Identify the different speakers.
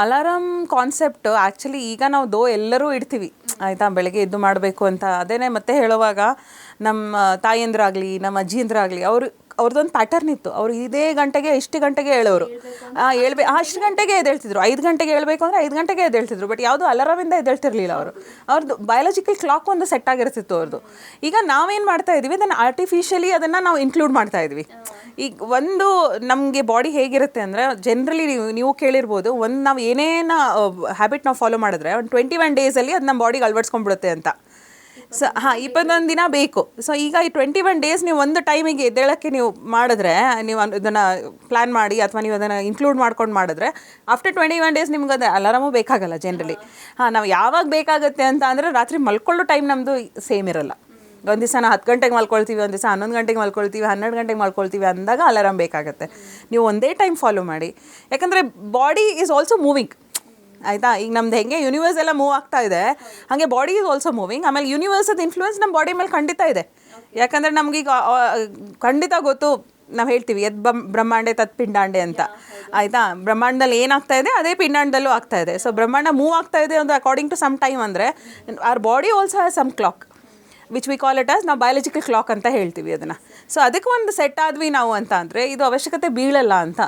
Speaker 1: Alarm concept actually ಈಗ ನಾವು ದೋ ಎಲ್ಲರೂ ಇಡ್ತೀವಿ. ಆಯಿತಾ, ಬೆಳಗ್ಗೆ ಎದ್ದು ಮಾಡಬೇಕು ಅಂತ. ಅದೇನೇ ಮತ್ತೆ ಹೇಳುವಾಗ ನಮ್ಮ ತಾಯಿಯಂದ್ರಾಗಲಿ, ನಮ್ಮ ಅಜ್ಜಿಯಂದ್ರಾಗಲಿ, ಅವರು ಅವ್ರದ್ದೊಂದು ಪ್ಯಾಟರ್ನ್ ಇತ್ತು. ಅವರು ಇದೇ ಗಂಟೆಗೆ, ಇಷ್ಟು ಗಂಟೆಗೆ ಹೇಳೋರು. ಹೇಳ್ಬೇ ಅಷ್ಟು ಗಂಟೆಗೆ ಎದ್ದೇಳ್ತಿದ್ರು. ಐದು ಗಂಟೆಗೆ ಹೇಳಬೇಕು ಅಂದರೆ ಐದು ಗಂಟೆಗೆ ಎದ್ದೇಳ್ತಿದ್ರು. ಬಟ್ ಯಾವುದು ಅಲಾರಾಮಿಂದ ಎದ್ದೇಳ್ತಿರ್ಲಿಲ್ಲ ಅವರು. ಅವ್ರದ್ದು ಬಯಾಲಜಿಕಲ್ ಕ್ಲಾಕ್ ಒಂದು ಸೆಟ್ ಆಗಿರ್ತಿತ್ತು ಅವ್ರದ್ದು ಈಗ ನಾವೇನು ಮಾಡ್ತಾ ಇದೀವಿ? ಅದನ್ನು ಆರ್ಟಿಫಿಷಿಯಲಿ ಅದನ್ನು ನಾವು ಇನ್ಕ್ಲೂಡ್ ಮಾಡ್ತಾ ಇದ್ವಿ. ಈಗ ಒಂದು ನಮಗೆ ಬಾಡಿ ಹೇಗಿರುತ್ತೆ ಅಂದರೆ ಜನ್ರಲಿ ನೀವು ನೀವು ಕೇಳಿರ್ಬೋದು, ಒಂದು ನಾವು ಏನೇನು ಹ್ಯಾಬಿಟ್ ನಾವು ಫಾಲೋ ಮಾಡಿದ್ರೆ ಒಂದು ಟ್ವೆಂಟಿ ಒನ್ ಡೇಸಲ್ಲಿ ಅದು ನಮ್ಮ ಬಾಡಿಗೆ ಅಳವಡಿಸ್ಕೊಂಡ್ಬಿಡುತ್ತೆ ಅಂತ. ಸೊ ಹಾಂ, ಇಪ್ಪತ್ತೊಂದು ದಿನ ಬೇಕು. ಸೊ ಈಗ ಈ ಟ್ವೆಂಟಿ ಒನ್ ಡೇಸ್ ನೀವು ಒಂದು ಟೈಮಿಗೆ ಎದ್ದೇಳೋಕ್ಕೆ ನೀವು ಮಾಡಿದ್ರೆ, ನೀವು ಇದನ್ನು ಪ್ಲ್ಯಾನ್ ಮಾಡಿ ಅಥವಾ ನೀವು ಅದನ್ನು ಇನ್ಕ್ಲೂಡ್ ಮಾಡ್ಕೊಂಡು ಮಾಡಿದ್ರೆ ಆಫ್ಟರ್ ಟ್ವೆಂಟಿ ಒನ್ ಡೇಸ್ ನಿಮ್ಗೆ ಅದು ಅಲಾರಾಮು ಬೇಕಾಗಲ್ಲ ಜನರಲಿ ಹಾಂ, ನಾವು ಯಾವಾಗ ಬೇಕಾಗುತ್ತೆ ಅಂತ ಅಂದರೆ ರಾತ್ರಿ ಮಲ್ಕೊಳ್ಳೋ ಟೈಮ್ ನಮ್ಮದು ಸೇಮ್ ಇರಲ್ಲ. ಒಂದು ದಿವಸ ನಾವು ಹತ್ತು ಗಂಟೆಗೆ ಮಲ್ಕೊಳ್ತೀವಿ ಒಂದು ದಿವಸ ಹನ್ನೊಂದು ಗಂಟೆಗೆ ಮಲ್ಕೊಳ್ತೀವಿ ಹನ್ನೆರಡು ಗಂಟೆಗೆ ಮಲ್ಕೊಳ್ತೀವಿ ಅಂದಾಗ ಅಲಾರಾಮ್ ಬೇಕಾಗುತ್ತೆ. ನೀವು ಒಂದೇ ಟೈಮ್ ಫಾಲೋ ಮಾಡಿ. ಯಾಕಂದರೆ ಬಾಡಿ ಈಸ್ ಆಲ್ಸೋ ಮೂವಿಂಗ್ ಆಯಿತಾ? ಈಗ ನಮ್ದು ಹೆಂಗೆ ಯೂನಿವರ್ಸ್ ಎಲ್ಲ ಮೂವ್ ಆಗ್ತಾ ಇದೆ ಹಾಗೆ ಬಾಡಿ ಈಸ್ ಆಲ್ಸೋ ಮೂವಿಂಗ್ ಆಮೇಲೆ ಯೂನಿವರ್ಸದ ಇನ್ಫ್ಲೂಯೆನ್ಸ್ ನಮ್ಮ ಬಾಡಿ ಮೇಲೆ ಖಂಡಿತ ಇದೆ. ಯಾಕಂದರೆ ನಮಗೀಗ ಖಂಡಿತ ಗೊತ್ತು ನಾವು ಹೇಳ್ತೀವಿ ಎದ್ ಬಂ ಬ್ರಹ್ಮಾಂಡೆ ತತ್ ಪಿಂಡಾಂಡೆ ಅಂತ. ಆಯಿತಾ? ಬ್ರಹ್ಮಾಂಡದಲ್ಲಿ ಏನಾಗ್ತಾ ಇದೆ ಅದೇ ಪಿಂಡಾಂಡದಲ್ಲೂ ಆಗ್ತಾ ಇದೆ. ಸೊ ಬ್ರಹ್ಮಾಂಡ ಮೂವ್ ಆಗ್ತಾ ಇದೆ ಒಂದು ಅಕಾರ್ಡಿಂಗ್ ಟು ಸಮ್ ಟೈಮ್ ಅಂದರೆ our body also has some clock which we call it as ನಾವು ಬಯಾಲಜಿಕಲ್ ಕ್ಲಾಕ್ ಅಂತ ಹೇಳ್ತೀವಿ ಅದನ್ನು. ಸೊ ಅದಕ್ಕೆ ಒಂದು ಸೆಟ್ ಆದ್ವಿ ನಾವು ಅಂತ ಅಂದರೆ ಇದು ಅವಶ್ಯಕತೆ ಬೀಳಲ್ಲ ಅಂತ.